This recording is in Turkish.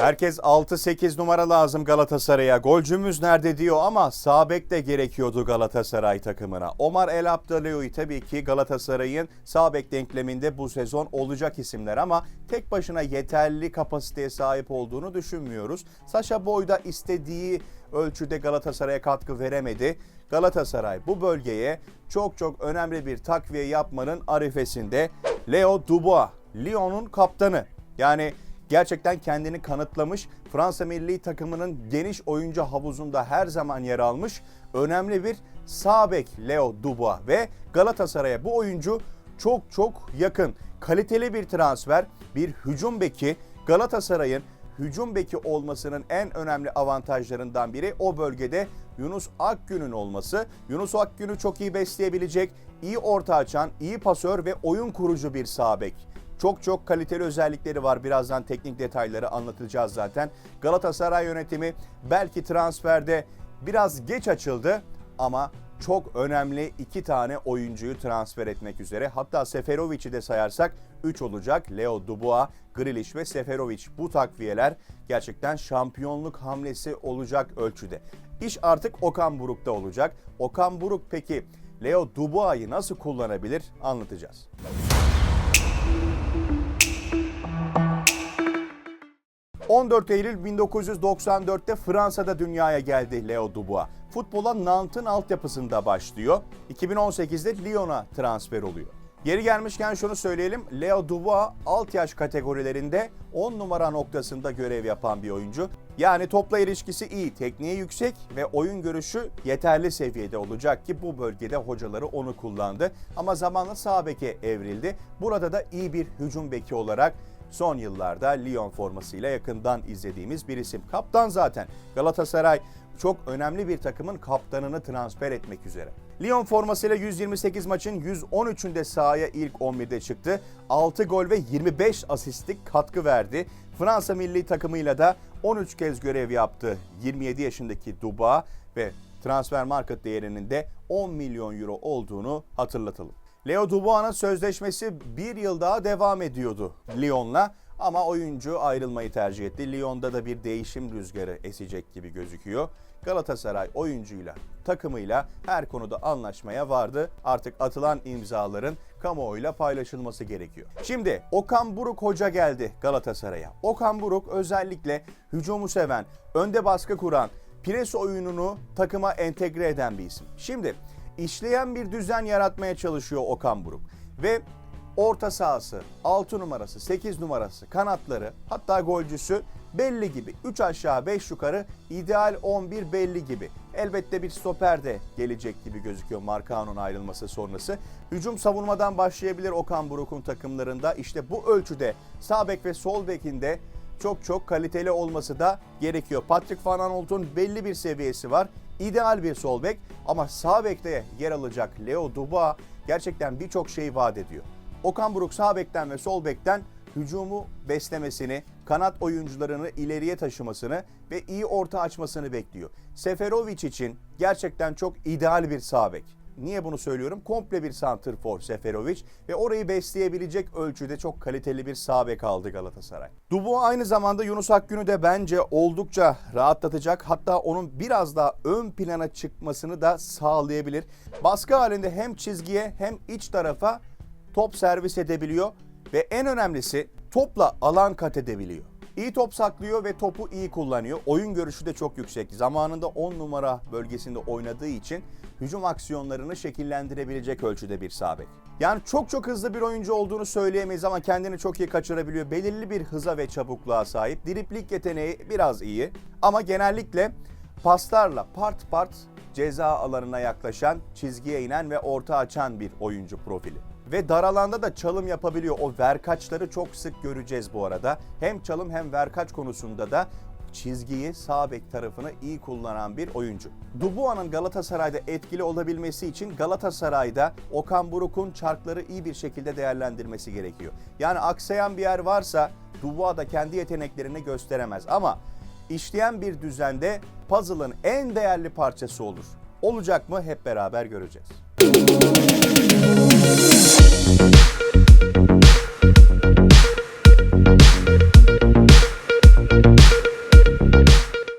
Herkes 6-8 numara lazım Galatasaray'a. Golcümüz nerede diyor ama sağ bek de gerekiyordu Galatasaray takımına. Omar El Abdaloui tabii ki Galatasaray'ın sağ bek denkleminde bu sezon olacak isimler ama tek başına yeterli kapasiteye sahip olduğunu düşünmüyoruz. Sasha Boy da istediği ölçüde Galatasaray'a katkı veremedi. Galatasaray bu bölgeye çok çok önemli bir takviye yapmanın arifesinde. Leo Dubois, Lyon'un kaptanı. Yani gerçekten kendini kanıtlamış. Fransa milli takımının geniş oyuncu havuzunda her zaman yer almış. Önemli bir sağ bek Leo Dubois ve Galatasaray'a bu oyuncu çok çok yakın. Kaliteli bir transfer, bir hücum beki. Galatasaray'ın hücum beki olmasının en önemli avantajlarından biri o bölgede Yunus Akgün'ün olması. Yunus Akgün'ü çok iyi besleyebilecek, iyi orta açan, iyi pasör ve oyun kurucu bir sağ bek. Çok çok kaliteli özellikleri var. Birazdan teknik detayları anlatacağız zaten. Galatasaray yönetimi belki transferde biraz geç açıldı ama çok önemli iki tane oyuncuyu transfer etmek üzere. Hatta Seferovic'i de sayarsak 3 olacak. Leo Dubois, Grealish ve Seferovic bu takviyeler gerçekten şampiyonluk hamlesi olacak ölçüde. İş artık Okan Buruk'ta olacak. Okan Buruk peki Leo Dubois'ı nasıl kullanabilir anlatacağız. ...14 Eylül 1994'te Fransa'da dünyaya geldi Leo Dubois. Futbola Nantes'ın altyapısında başlıyor. 2018'de Lyon'a transfer oluyor. Geri gelmişken şunu söyleyelim. Leo Dubois alt yaş kategorilerinde 10 numara noktasında görev yapan bir oyuncu. Yani topla ilişkisi iyi, tekniği yüksek ve oyun görüşü yeterli seviyede olacak ki bu bölgede hocaları onu kullandı. Ama zamanla sağ beke evrildi. Burada da iyi bir hücum beki olarak son yıllarda Lyon formasıyla yakından izlediğimiz bir isim. Kaptan zaten. Galatasaray çok önemli bir takımın kaptanını transfer etmek üzere. Lyon formasıyla 128 maçın 113'ünde sahaya ilk 11'de çıktı. 6 gol ve 25 asistlik katkı verdi. Fransa milli takımıyla da 13 kez görev yaptı. 27 yaşındaki Duba ve transfer market değerinin de 10 milyon euro olduğunu hatırlatalım. Leo Dubois'un sözleşmesi bir yıl daha devam ediyordu Lyon'la ama oyuncu ayrılmayı tercih etti. Lyon'da da bir değişim rüzgarı esecek gibi gözüküyor. Galatasaray oyuncuyla, takımıyla her konuda anlaşmaya vardı. Artık atılan imzaların kamuoyuyla paylaşılması gerekiyor. Şimdi Okan Buruk hoca geldi Galatasaray'a. Okan Buruk özellikle hücumu seven, önde baskı kuran, pres oyununu takıma entegre eden bir isim. Şimdi işleyen bir düzen yaratmaya çalışıyor Okan Buruk. Ve orta sahası, 6 numarası, 8 numarası, kanatları hatta golcüsü belli gibi. 3 aşağı 5 yukarı ideal 11 belli gibi. Elbette bir stoper de gelecek gibi gözüküyor Markao'nun ayrılması sonrası. Hücum savunmadan başlayabilir Okan Buruk'un takımlarında. İşte bu ölçüde sağ bek ve sol bekinde çok çok kaliteli olması da gerekiyor. Patrick Van Aanholt'un belli bir seviyesi var. İdeal bir sol bek ama sağ bekte yer alacak Leo Dubois gerçekten birçok şey vaat ediyor. Okan Buruk sağ bekten ve sol bekten hücumu beslemesini, kanat oyuncularını ileriye taşımasını ve iyi orta açmasını bekliyor. Seferovic için gerçekten çok ideal bir sağ bek. Niye bunu söylüyorum? Komple bir santrfor Seferovic ve orayı besleyebilecek ölçüde çok kaliteli bir sağ bek aldı Galatasaray. Dubois aynı zamanda Yunus Akgün'ü de bence oldukça rahatlatacak. Hatta onun biraz daha ön plana çıkmasını da sağlayabilir. Baskı halinde hem çizgiye hem iç tarafa top servis edebiliyor ve en önemlisi topla alan kat edebiliyor. İyi top saklıyor ve topu iyi kullanıyor. Oyun görüşü de çok yüksek. Zamanında 10 numara bölgesinde oynadığı için hücum aksiyonlarını şekillendirebilecek ölçüde bir sabek. Yani çok çok hızlı bir oyuncu olduğunu söyleyemeyiz ama kendini çok iyi kaçırabiliyor. Belirli bir hıza ve çabukluğa sahip. Driplik yeteneği biraz iyi ama genellikle paslarla part part ceza alanına yaklaşan, çizgiye inen ve orta açan bir oyuncu profili. Ve dar alanda da çalım yapabiliyor. O verkaçları çok sık göreceğiz bu arada. Hem çalım hem verkaç konusunda da çizgiyi sağ bek tarafını iyi kullanan bir oyuncu. Dubois'un Galatasaray'da etkili olabilmesi için Galatasaray'da Okan Buruk'un çarkları iyi bir şekilde değerlendirmesi gerekiyor. Yani aksayan bir yer varsa Dubois da kendi yeteneklerini gösteremez ama işleyen bir düzende puzzle'ın en değerli parçası olur. Olacak mı hep beraber göreceğiz.